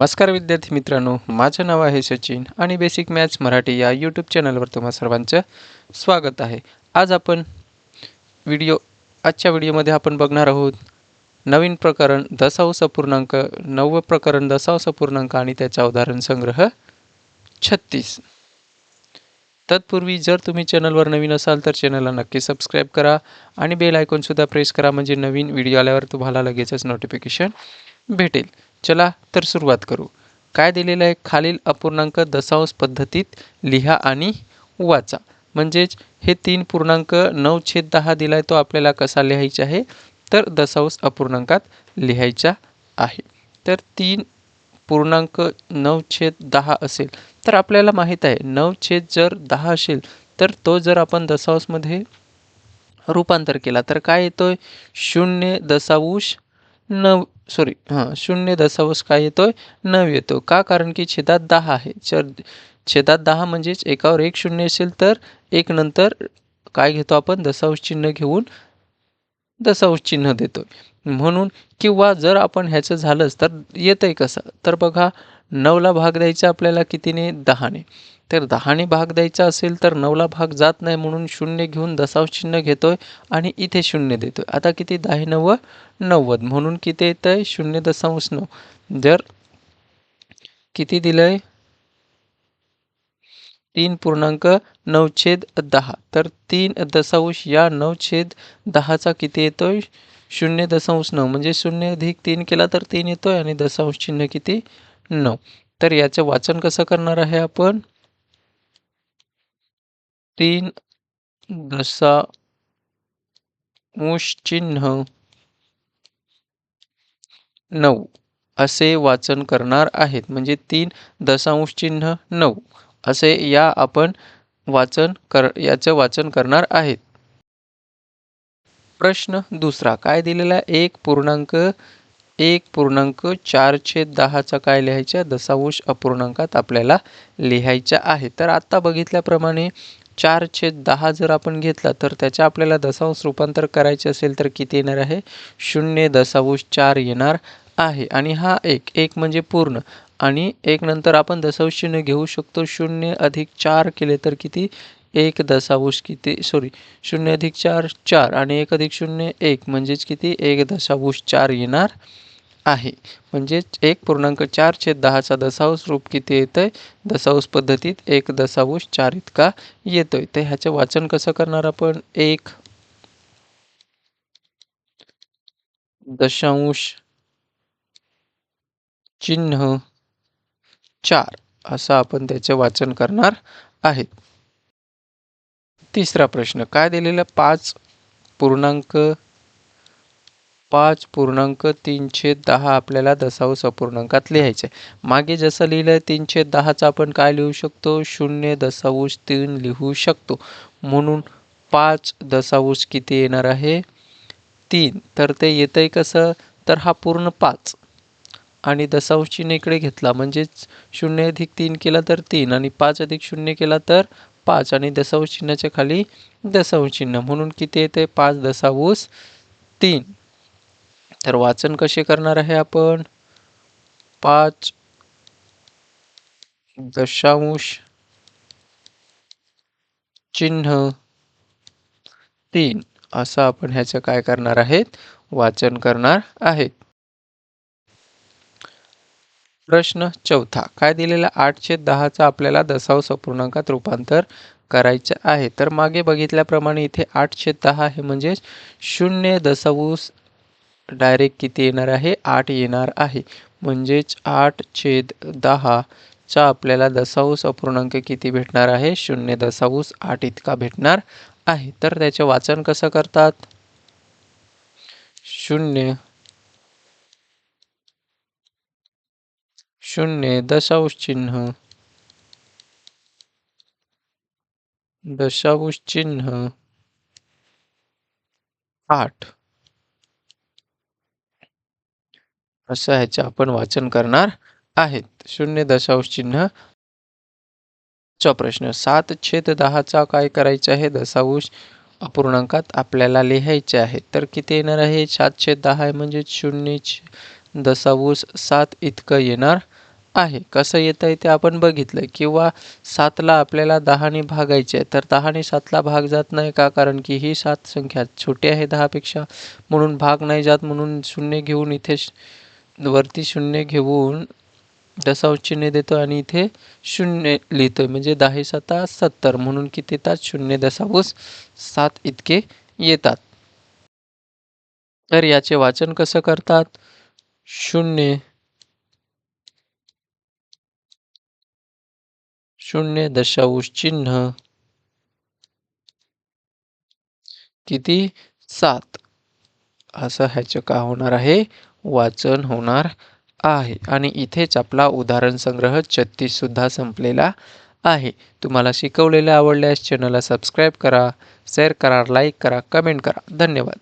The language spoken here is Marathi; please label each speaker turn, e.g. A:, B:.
A: नमस्कार विद्यार्थी मित्रांनो माझं नाव आहे सचिन आणि बेसिक मॅथ्स मराठी या यूट्यूब चॅनलवर तुम्हा सर्वांचं स्वागत आहे. आज आपण व्हिडिओ आजच्या व्हिडिओमध्ये आपण बघणार आहोत नवीन प्रकरण दशांश पूर्णांक नववं प्रकरण दशांश पूर्णांक आणि त्याचा उदाहरण संग्रह छत्तीस. तत्पूर्वी जर तुम्ही चॅनलवर नवीन असाल तर चॅनलला नक्की सबस्क्राईब करा आणि बेल आयकॉनसुद्धा प्रेस करा म्हणजे नवीन व्हिडिओ आल्यावर तुम्हाला लगेचच नोटिफिकेशन भेटेल. चला तर सुरुवात करू. काय दिलेलं आहे? खालील अपूर्णांक दशांश पद्धतीत लिहा आणि वाचा. म्हणजेच हे तीन पूर्णांक नऊ छेद दहा दिला आहे तो आपल्याला कसा लिहायचा आहे? तर दशांश अपूर्णांकात लिहायचा आहे. तर तीन पूर्णांक नऊ छेद दहा असेल. तर आपल्याला माहीत आहे नऊ छेद जर दहा असेल तर तो जर आपण दशांशमध्ये रूपांतर केला तर काय येतोय? शून्य दशांश नऊ सॉरी हां शून्य दशावश काय येतोय? नऊ येतो. का? कारण की छेदात दहा आहे. जर छेदात दहा म्हणजेच एकावर एक शून्य असेल तर एक नंतर काय घेतो आपण? दशांश चिन्ह घेऊन दशांश चिन्ह देतो म्हणून किंवा जर आपण ह्याचं झालंच तर येतं आहे कसं? तर बघा नऊला भाग द्यायचा आपल्याला कितीने? दहाने. तर दहाने भाग द्यायचा असेल तर नऊला भाग जात नाही म्हणून शून्य घेऊन दशांश चिन्ह घेतोय आणि इथे शून्य देतोय. आता किती? दहा नव्व नव्वद. म्हणून किती येतं आहे शून्य दशांश नऊ. जर किती दिलं आहे तीन पूर्णांक नऊछेद दहा. तर तीन दशांश या नऊछेद दहाचा किती येतोय? शून्य दशांश नऊ. म्हणजे शून्य अधिक तीन केला तर तीन येतोय आणि दशांश चिन्ह किती? नऊ. तर याचं वाचन कसं करणार आहे आपण? तीन दशांश चिन्ह नऊ असे वाचन करणार आहेत. म्हणजे तीन दशांश चिन्ह नऊ असे या आपण वाचन कर याचं वाचन करणार आहेत. प्रश्न दुसरा. काय दिलेला एक पूर्णांक एक पूर्णांक चार छेद दहाचा काय लिहायच्या दशांश अपूर्णांकात आपल्याला लिहायच्या आहे तर आत्ता बघितल्याप्रमाणे चार छेद दहा जर आपण घेतला तर त्याच्या आपल्याला दशांश रूपांतर करायचे असेल तर किती येणार आहे? शून्य दशांश चार येणार आहे. आणि हा एक एक म्हणजे पूर्ण. आणि एक नंतर आपण दशांश घेऊ शकतो. शून्य अधिक चार केले तर किती? एक दशांश किती? सॉरी शून्य अधिक चार चार. आणि एक अधिक शून्य एक. म्हणजेच किती? एक दशांश चार येणार आहे. म्हणजेच एक पूर्णांक चार छेद दहाचा दशांश रूप किती येतं आहे दशांश पद्धतीत एक दशांश चार इतका येतोय. तर ह्याचं वाचन कसं करणार आपण? एक दशांश चिन्ह चार असं आपण त्याचे वाचन करणार आहेत. तिसरा प्रश्न काय दिलेला पाच पूर्णांक पाच पूर्णांक तीनशे दहा आपल्याला दशांश अपूर्णांकात लिहायचे मागे जसं लिहिलं आहे तीनशे दहाचं आपण काय लिहू शकतो? शून्य दशांश तीन लिहू शकतो. म्हणून पाच दशांश किती येणार आहे? तीन. तर ते येतं आहे कसं? तर हा पूर्ण पाच. आणि दशांश चिन्ह इकडे घेतला. म्हणजेच शून्य अधिक तीन केला तर तीन आणि पाच अधिक शून्य केला तर पाच. आणि दशांश चिन्हाच्या खाली दशांश चिन्ह. म्हणून किती येते पाच दशांश तीन. तर वाचन कसे करणार आहे आपण? पाच दशांश चिन्ह. तीन. असं आपण ह्याचं काय करणार आहेत? वाचन करणार आहेत. प्रश्न चौथा. काय दिलेला आठशे दहाचा आपल्याला दशांश अपूर्णांकात रूपांतर करायचं आहे. तर मागे बघितल्याप्रमाणे इथे आठशे दहा हे म्हणजेच शून्य दशांश डायरेक्ट किती येणार आहे? आठ येणार आहे. म्हणजेच आठ छेद दहाचा आपल्याला दशांश अपूर्णांक किती भेटणार आहे? शून्य दशांश आठ इतका भेटणार आहे. तर त्याचे वाचन कसं करतात? शून्य शून्य दशांश चिन्ह दशांश चिन्ह आठ असं ह्याचं आपण वाचन करणार आहेत. शून्य दशांश चिन्ह. चा प्रश्न सात छेद दहाचा काय करायचं आहे? दशांश अपूर्णांकात आपल्याला लिहायचे आहे. तर किती येणार आहे? सात छेद दहा आहे म्हणजे शून्य दशांश सात इतकं येणार आहे. कसं येतं आहे ते आपण बघितलं. किंवा सातला आपल्याला दहाने भागायचे आहे. तर दहाने सातला भाग जात नाही का? कारण की ही सात संख्या छोटी आहे दहापेक्षा. म्हणून भाग नाही जात म्हणून शून्य घेऊन इथे वरती शून्य घेऊन दशांश चिन्ह देतो आणि इथे शून्य लिहितोय. म्हणजे दहा साता सत्तर म्हणून किती येतात? शून्य दशांश सात इतके येतात. तर याचे वाचन कसं करतात? शून्य. शून्य दशांश चिन्ह. किती? सात. असं ह्याचं का होणार आहे? वाचन होणार आहे. आणि इथेच आपला उदाहरण संग्रह छत्तीससुद्धा संपलेला आहे. तुम्हाला शिकवलेलं आवडल्यास चॅनलला सबस्क्राईब करा शेअर करा लाईक करा कमेंट करा. धन्यवाद.